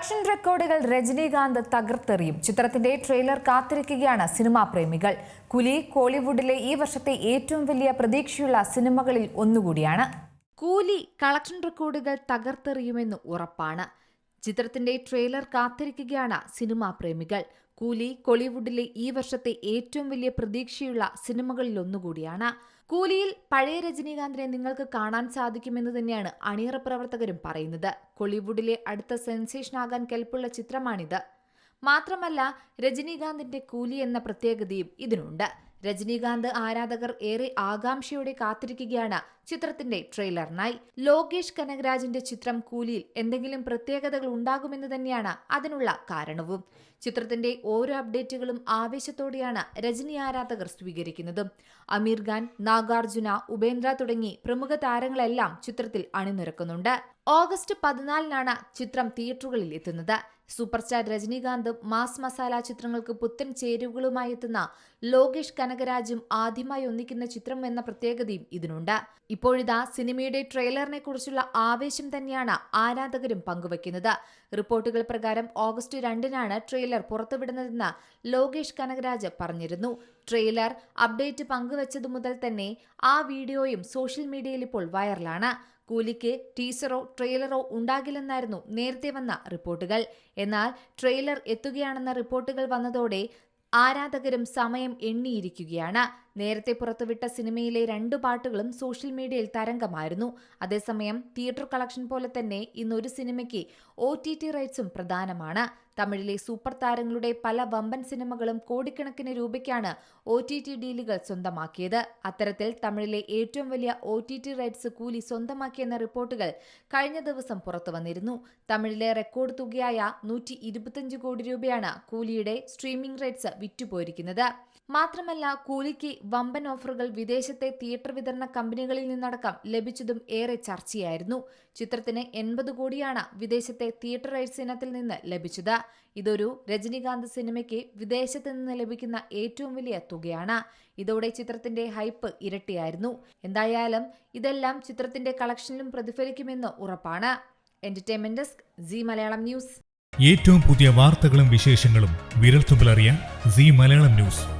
Collection റെക്കോർഡുകൾ രജനീകാന്ത് തകർത്തെറിയും. ചിത്രത്തിന്റെ trailer കാത്തിരിക്കുകയാണ് സിനിമാ പ്രേമികൾ. കുലി കോളിവുഡിലെ ഈ വർഷത്തെ ഏറ്റവും വലിയ പ്രതീക്ഷയുള്ള സിനിമകളിൽ ഒന്നുകൂടിയാണ്. കൂലി കളക്ഷൻ റെക്കോർഡുകൾ തകർത്തെറിയുമെന്ന് ഉറപ്പാണ്. ചിത്രത്തിന്റെ ട്രെയിലർ കാത്തിരിക്കുകയാണ് സിനിമാ പ്രേമികൾ. കൂലി കോളിവുഡിലെ ഈ വർഷത്തെ ഏറ്റവും വലിയ പ്രതീക്ഷയുള്ള സിനിമകളിൽ ഒന്നുകൂടിയാണ്. കൂലിയിൽ പഴയ രജനീകാന്തിനെ നിങ്ങൾക്ക് കാണാൻ സാധിക്കുമെന്ന് തന്നെയാണ് അണിയറ പ്രവർത്തകരും പറയുന്നത്. കോളിവുഡിലെ അടുത്ത സെൻസേഷൻ ആകാൻ കെൽപ്പുള്ള ചിത്രമാണിത്. മാത്രമല്ല രജനീകാന്തിന്റെ കൂലി എന്ന പ്രത്യേകതയും ഇതിനുണ്ട്. രജനീകാന്ത് ആരാധകർ ഏറെ ആകാംക്ഷയോടെ കാത്തിരിക്കുകയാണ് ചിത്രത്തിന്റെ ട്രെയിലറിനായി. ലോകേഷ് കനകരാജിന്റെ ചിത്രം കൂലിയിൽ എന്തെങ്കിലും പ്രത്യേകതകൾ ഉണ്ടാകുമെന്ന് തന്നെയാണ് അതിനുള്ള കാരണവും. ചിത്രത്തിന്റെ ഓരോ അപ്ഡേറ്റുകളും ആവേശത്തോടെയാണ് രജനി ആരാധകർ സ്വീകരിക്കുന്നത്. അമീർ ഖാൻ നാഗാർജുന ഉപേന്ദ്ര തുടങ്ങി പ്രമുഖ താരങ്ങളെല്ലാം ചിത്രത്തിൽ അണിനിരക്കുന്നുണ്ട്. ഓഗസ്റ്റ് പതിനാലിനാണ് ചിത്രം തിയേറ്ററുകളിൽ എത്തുന്നത്. സൂപ്പർ സ്റ്റാർ രജനീകാന്തും മാസ് മസാല ചിത്രങ്ങൾക്ക് പുത്തൻ ചേരുവകളുമായി എത്തുന്ന ലോകേഷ് കനകരാജും ആദ്യമായി ഒന്നിക്കുന്ന ചിത്രം എന്ന പ്രത്യേകതയും ഇതിനുണ്ട്. ഇപ്പോഴിതാ സിനിമയുടെ ട്രെയിലറിനെ കുറിച്ചുള്ള ആവേശം തന്നെയാണ് ആരാധകരും പങ്കുവയ്ക്കുന്നത്. റിപ്പോർട്ടുകൾ പ്രകാരം ഓഗസ്റ്റ് രണ്ടിനാണ് ട്രെയിലർ പുറത്തുവിടുന്നതെന്ന് ലോകേഷ് കനകരാജ് പറഞ്ഞിരുന്നു. ട്രെയിലർ അപ്ഡേറ്റ് പങ്കുവച്ചതു മുതൽ തന്നെ ആ വീഡിയോയും സോഷ്യൽ മീഡിയയിൽ ഇപ്പോൾ വൈറലാണ്. കൂലിക്ക് ടീസറോ ട്രെയിലറോ ഉണ്ടാകില്ലെന്നായിരുന്നു നേരത്തെ വന്ന റിപ്പോർട്ടുകൾ. എന്നാൽ ട്രെയിലർ എത്തുകയാണെന്ന റിപ്പോർട്ടുകൾ വന്നതോടെ ആരാധകരും സമയം എണ്ണിയിരിക്കുകയാണ്. നേരത്തെ പുറത്തുവിട്ട സിനിമയിലെ രണ്ടു പാട്ടുകളും സോഷ്യൽ മീഡിയയിൽ തരംഗമായിരുന്നു. അതേസമയം തിയേറ്റർ കളക്ഷൻ പോലെ തന്നെ ഇന്നൊരു സിനിമയ്ക്ക് ഒ ടി ടി റൈറ്റ്സും പ്രധാനമാണ്. തമിഴിലെ സൂപ്പർ താരങ്ങളുടെ പല വമ്പൻ സിനിമകളും കോടിക്കണക്കിന് രൂപയ്ക്കാണ് ഒ ടി ടി ഡീലുകൾ സ്വന്തമാക്കിയത്. അത്തരത്തിൽ തമിഴിലെ ഏറ്റവും വലിയ ഒ ടി ടി റൈറ്റ്സ് കൂലി സ്വന്തമാക്കിയെന്ന റിപ്പോർട്ടുകൾ കഴിഞ്ഞ ദിവസം പുറത്തുവന്നിരുന്നു തമിഴിലെ റെക്കോർഡ് തുകയായ നൂറ്റി ഇരുപത്തിയഞ്ച് കോടി രൂപയാണ് കൂലിയുടെ സ്ട്രീമിംഗ് റൈറ്റ്സ് വിറ്റുപോയിരിക്കുന്നത്. മാത്രമല്ല കൂലിക്ക് വമ്പൻ ഓഫറുകൾ വിദേശത്തെ തിയേറ്റർ വിതരണ കമ്പനികളിൽ നിന്നടക്കം ലഭിച്ചതും ഏറെ ചർച്ചയായിരുന്നു. ചിത്രത്തിന് എൺപത് കോടിയാണ് വിദേശത്തെ തിയേറ്റർ റൈറ്റ്സ് ഇനത്തിൽ നിന്ന് ലഭിച്ചത്. ഇതൊരു രജനീകാന്ത് സിനിമയ്ക്ക് വിദേശത്ത് നിന്ന് ലഭിക്കുന്ന ഏറ്റവും വലിയ തുകയാണ്. ഇതോടെ ചിത്രത്തിന്റെ ഹൈപ്പ് ഇരട്ടിയായിരുന്നു. എന്തായാലും ഇതെല്ലാം ചിത്രത്തിന്റെ കളക്ഷനിലും പ്രതിഫലിക്കുമെന്ന് ഉറപ്പാണ്. Entertainment desk Zee Malayalam News. ഏറ്റവും പുതിയ വാർത്തകളും വിശേഷങ്ങളും വിരൽത്തുമ്പിലറിയാൻ സി മലയാളം ന്യൂസ്.